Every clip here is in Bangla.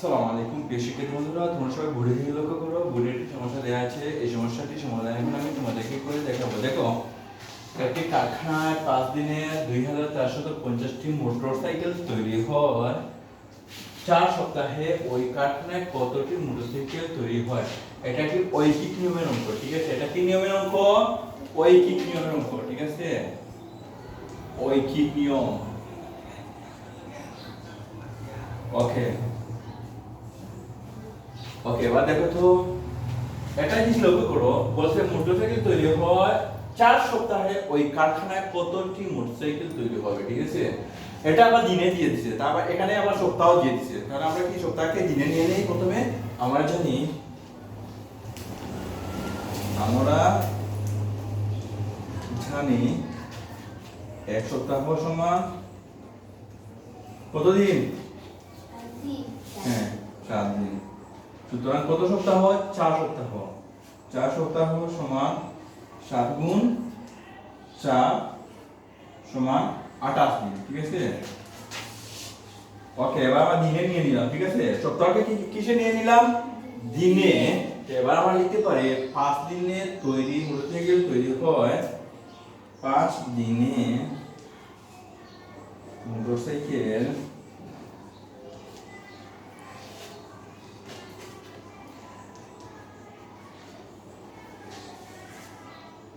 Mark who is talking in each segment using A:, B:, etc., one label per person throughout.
A: সালাম আলাইকুম, প্রিয় শিক্ষার্থী বন্ধুরা, তোমরা সবাই বুড়ি দিকে লক্ষ্য করো বুড়ির একটি সমস্যা দেওয়া আছে, এই সমস্যাটি সমাধান এখন আমি তোমাদেরকে করে দেখাবো। দেখো, একটি কারখানায় পাঁচ দিনে দুই হাজার চারশত পঞ্চাশটি মোটর সাইকেল তৈরি হয়। চার সপ্তাহে ওই কারখানায় কতটি মোটরসাইকেল তৈরি হয়? এটা কি ঐকিক নিয়মের অঙ্ক, ঠিক আছে? এটা কি নিয়মের অঙ্ক? ঐকিক নিয়মের অঙ্ক, ঠিক আছে? ঐকিক নিয়ম। ওকে ওকে এবার দেখো তো এটা জিনিস লক্ষ্য করো বলছে মোটরসাইকেল তৈরি হয় চার সপ্তাহে ওই কারখানায় কতটি মোটরসাইকেল তৈরি হবে ঠিক আছে? এটা আবার দিনে দিয়ে দিচ্ছে তারপর এখানে আবার সপ্তাহ দিয়ে দিচ্ছে তাহলে আমরা কি সপ্তাহকে দিনে নিয়ে নেই প্রথমে? আমরা জানি আমরা জানি এক সপ্তাহ সমান কতদিন হ্যাঁ চার দিন। সুতরাং কত সপ্তাহ হয়? চার সপ্তাহ। চার সপ্তাহ সমান সাত গুণ চার সমান আঠাশ দিন, ঠিক আছে? ওকে, এবার আমরা দিনে নিয়ে নিলাম, ঠিক আছে? সপ্তাহকে কিসে নিয়ে নিলাম? দিনে। এবার আমরা লিখতে পারি, পাঁচ দিনে তৈরি মোটরসাইকেল তৈরি হয় পাঁচ দিনে মোটরসাইকেল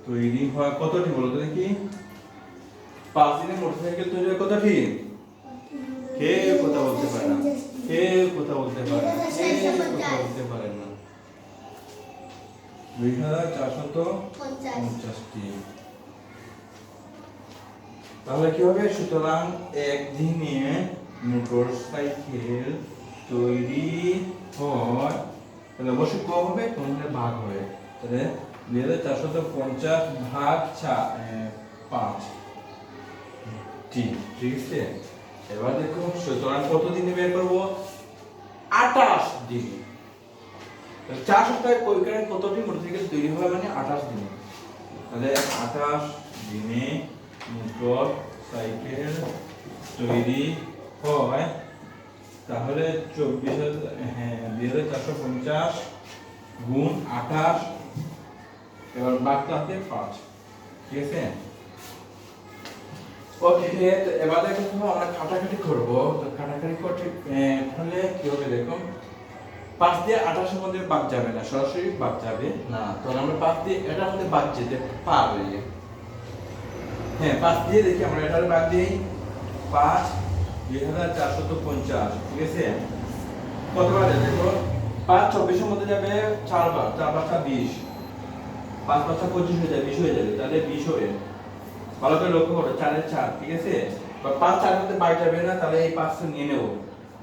A: তৈরি হয় কতটি বলো তো দেখি? পাঁচ দিনে মোটরসাইকেল তৈরি হয় কতটি? কেউ কথা বলতে পারে না। কেউ কথা বলতে পারে না। কথা বলতে পারে না। দুই হাজার চারশত পঞ্চাশটি। তাহলে কি হবে সুতরাং একদিনে মোটর সাইকেল তৈরি হয় তাহলে অবশ্যই কম হবে? কম হলে ভাগ হবে? তাহলে দুই পঞ্চাশ ভাগ এবার দেখো সুতরাং কত দিনে বের করব? দিন। চার সপ্তাহে মোটরসাইকেল তৈরি হয় মানে দিনে। তাহলে আঠাশ দিনে মোটর সাইকেল তৈরি হয়, তাহলে চব্বিশ হাজার হ্যাঁ দুই হাজার চারশো পঞ্চাশ গুণ আঠাশ এবার বাঘটা হাতে পাঁচ। ঠিক আছে? ওকে এবার দেখো আমরা কাটাকাটি করব। কাটাকাটি করতে কি হবে দেখো? পাঁচ দিয়ে মধ্যে বাদ যাবে না, সরাসরি বাদ যাবে না। আমরা পাঁচ দিয়ে এটার মধ্যে বাদ যেতে পারবে হ্যাঁ পাঁচ দিয়ে দেখি আমরা এটার বাদ দিই। পাঁচ, দুই হাজার চারশত পঞ্চাশ। ঠিক আছে? কতবার দেখো? পাঁচ, চব্বিশের মধ্যে যাবে চারবার চার পাঁচটা বিশ। পাঁচ পাঁচটা পঁচিশ হয়ে যাবে বিশ হয়ে যাবে, তাহলে বিশ হবে। ভালো করে লক্ষ্য করো, চারের চার, ঠিক আছে? বা পাঁচ চার মধ্যে বাইরে যাবে না, তাহলে এই পাঁচটা নিয়ে নেব।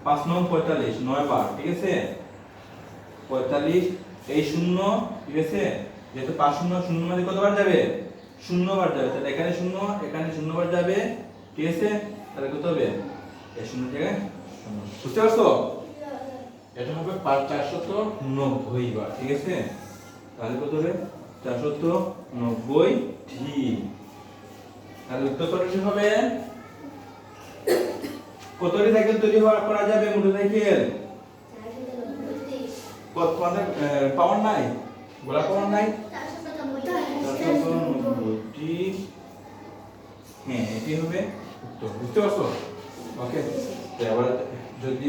A: পাঁচ নয় পঁয়তাল্লিশ, নয় বার ঠিক আছে? পঁয়তাল্লিশ, এই শূন্য, ঠিক আছে? যেহেতু পাঁচ শূন্য শূন্য মধ্যে কতবার যাবে? শূন্য বার যাবে, তাহলে এখানে শূন্য এখানে শূন্য বার যাবে, ঠিক আছে? তাহলে কত হবে? এই শূন্য জায়গায় বুঝতে পারছ? এটা হবে পাঁচ চারশত নব্বই বার, ঠিক আছে? তাহলে কত হবে? চারশত নব্বই ঠিক তাহলে উত্তর কতটি হবে? কতটি সাইকেল তৈরি করা যাবে কত তোমাদের পাওয়ার নাই? গোলা পাওয়ার নাই? চারশত নব্বইটি। হ্যাঁ এটি হবে উত্তর। বুঝতে পারছ? ওকে। এবার যদি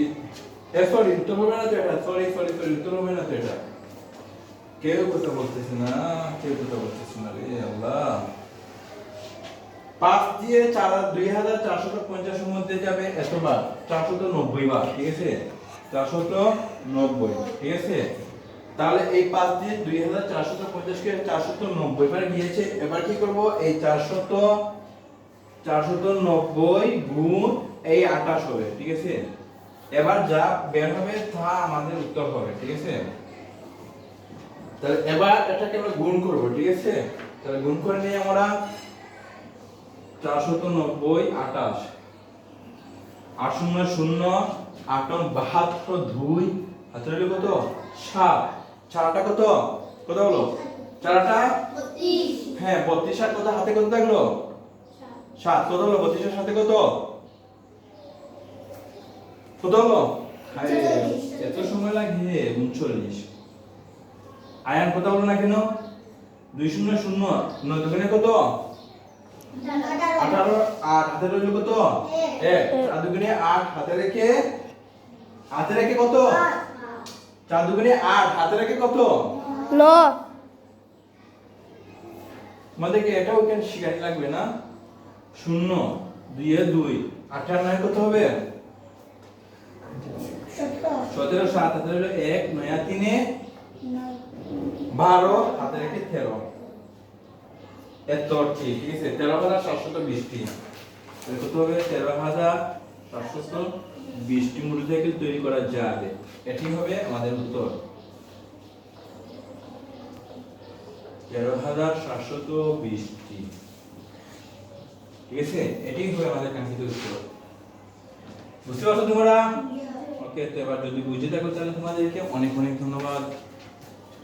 A: সরি উত্তর হবে না তো এটা? সরি সরি সরি উত্তর হবে না তো এটা? কেউ কথা বলতেছে না? কেউ কথা বলতেছে না রে? আল্লাহ। পাঁচ দিয়ে চার, দুই হাজার চারশত পঞ্চাশের মধ্যে যাবে এতবার চারশত নব্বই বার, ঠিক আছে? চারশত নব্বই, ঠিক আছে? তাহলে এই পাঁচ দিয়ে দুই হাজার চারশত পঞ্চাশকে চারশত নব্বই বার গিয়েছে। এবার কি করব? এই চারশত চারশত নব্বই গুণ এই আঠাশ হবে, ঠিক আছে? এবার যা বের হবে তা আমাদের উত্তর হবে, ঠিক আছে? তাহলে এবার এটাকে আমরা গুণ করব ঠিক আছে? তাহলে গুণ করে নিয়ে আমরা চারশত নব্বই আটাশ। আট শূন্য শূন্য আট বাহাত্তর দুই। হলো কত? সাত। চারটা কত? কত হলো? চারটা? হ্যাঁ বত্রিশ আর কত? হাতে কত থাকল? সাত। কত হলো? বত্রিশের সাথে কত? কত হলো? হায়, উনচল্লিশ। আয়ান কথা বলো না কেন? দুই শূন্য শূন্য। নয় দোকানে কত? আঠারো। আট হাতে রইল কত? এক। চার দুগুণে আট হাতে রেখে? হাতে রেখে কত? চার দুগুণে আট হাতে রেখে কত?
B: ন।
A: আমাদেরকে এটাও কেন শিখাতে লাগবে না? শূন্য দুইয়ে দুই। আঠার নয় কত হবে? সতেরো সাত হাতে রইল এক নয়া তিনে? বারো হাতে রেখে তেরো। এত ঠিক ঠিক আছে? তেরো হাজার সাতশত বিশটি। কত হবে? তেরো হাজার সাতশত বিশটি মোটরসাইকেল তৈরি করা যাবে। এটি হবে আমাদের উত্তর। তেরো হাজার সাতশত বিশটি। ঠিক আছে? এটি হবে আমাদের কাঙ্ক্ষিত উত্তর। বুঝতে পারছ তোমরা? ওকে তো এবার যদি বুঝে থাকো তাহলে তোমাদেরকে অনেক অনেক ধন্যবাদ।